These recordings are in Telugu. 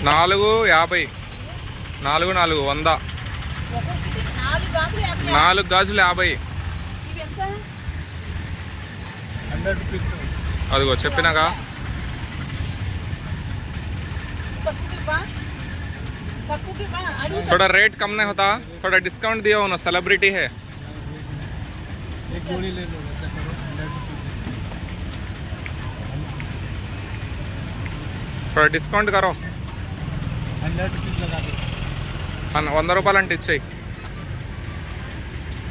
యాభైయా నాలుగు యాభై నాలుగు నాలుగు వంద ఒక్కొక్కటి నాలుగు గాజులు యాభై నాలుగు గాజులు యాభై ఇవి ఎంత హండ్రెడ్ రూపీస్ అదిగో చెప్పినాగా తక్కువకి బా తక్కువకి బా అడుగుతా थोड़ा रेट कम नहीं होता थोड़ा डिस्काउंट दिया हो ना सेलिब्रिटी है एक गोली ले लो ऐसा करो हंड्रेड रुपीस थोड़ा डिस्काउंट करो వంద రూపాయలు అంటే ఇచ్చాయి.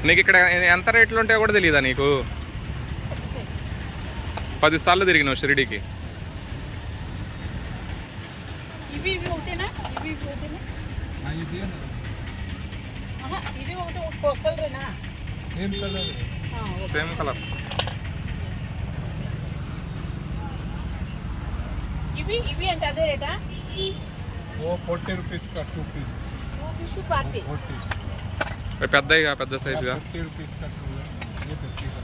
నీకు ఇక్కడ ఎంత రేట్లు ఉంటాయో కూడా తెలియదా నీకు? పది సార్లు తిరిగినావు షిరిడికి. Same colour. ఇవి ఇవి అంటే అదే రేటా? वो फोर्टी रुपीस का two piece two fish party forty పెద్దగా పెద్ద సైజుగా फिफ्टी रुपीस का टू है ये फिफ्टी का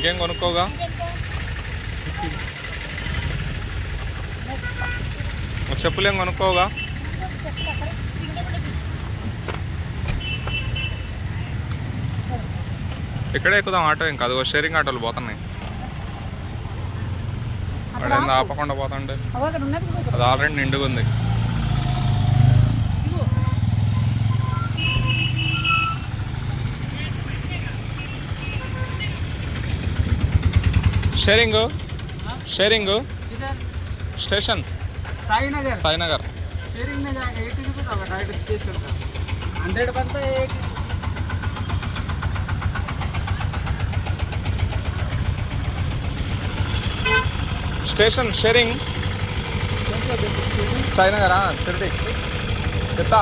ఇంకేం కొనుక్కోగా? చెప్పులేం కొనుక్కోగా. ఇక్కడే ఎక్కుదాం ఆటో ఇంకా అదిగో షేరింగ్ ఆటోలు పోతున్నాయి వాడు. ఆపకుండా పోతుండే. అది ఆల్రెడీ నిండుగా ఉంది sharing sharing station Sainagar Sainagar hundred ಬಂತ ಸ್ಟೇಷನ್ ಶೇರಿಂಗ್ ಸಾಯಿನಗರ ಶಿರ್ಡಿ. ಗೊತ್ತಾ?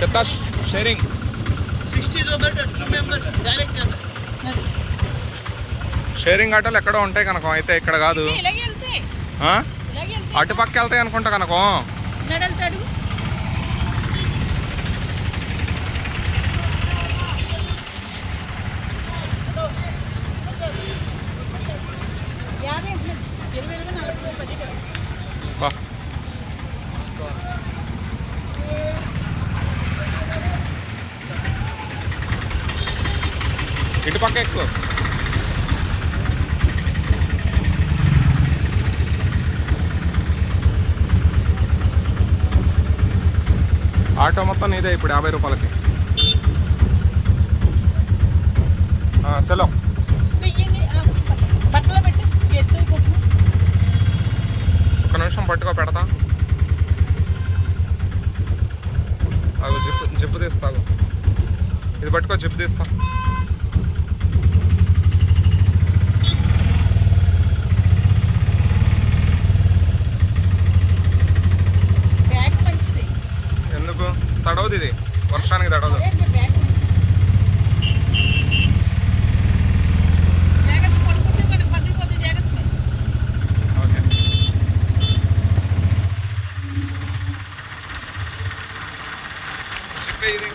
చెప్తా షేరింగ్ షేరింగ్ ఆటోలు ఎక్కడో ఉంటాయి కనుక. అయితే ఇక్కడ కాదు. అటుపక్క వెళ్తాయి అనుకుంటా కనుక. నడలుతాడు. ఇటు పక్క ఎక్కువ. ఆటో మొత్తం నీదే ఇప్పుడు యాభై రూపాయలకి. చలో. ఒక నిమిషం పట్టుకో పెడతా. అవి జిప్పు జిప్పు తీస్తాగు ఇది పట్టుకో జిప్పు తీస్తా. తడవదు ఇది. వర్షానికి తడవదు. ఓకే. ఇది.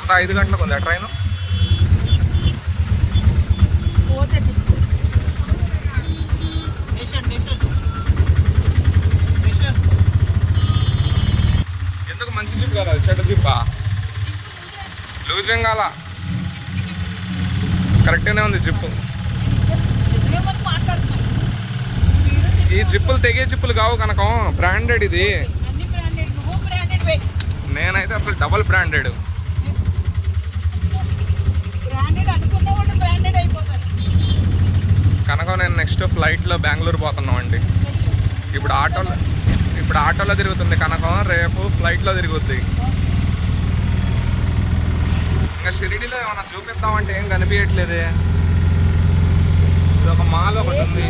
అంతా ఐదు గంటలకు ఉందా ట్రైన్? ఎందుకు మంచి జిప్ కదా చెడ్డ జిప్పా జిప్పు లూజ్ ఏం కాల కరెక్ట్గానే ఉంది జిప్పు. ఈ జిప్పులు తెగే జిప్పులు కావు కనకం. బ్రాండెడ్ ఇది. అన్ని బ్రాండెడ్ నువ్వు బ్రాండెడ్ వే నేనైతే అసలు డబల్ బ్రాండెడ్ బ్రాండెడ్ అనుకున్న వాళ్ళు బ్రాండెడ్ కనుక నేను నెక్స్ట్ ఫ్లైట్లో బెంగళూరు పోతున్నాం అండి ఇప్పుడు ఆటోలో ఇప్పుడు ఆటోలో తిరుగుతుంది కనకం రేపు ఫ్లైట్లో తిరుగుద్ది. ఇంకా షిరిడిలో ఏమైనా చూపిద్దామంటే ఏం కనిపించట్లేదే. ఇది ఒక మాల్ ఒకటి ఉంది.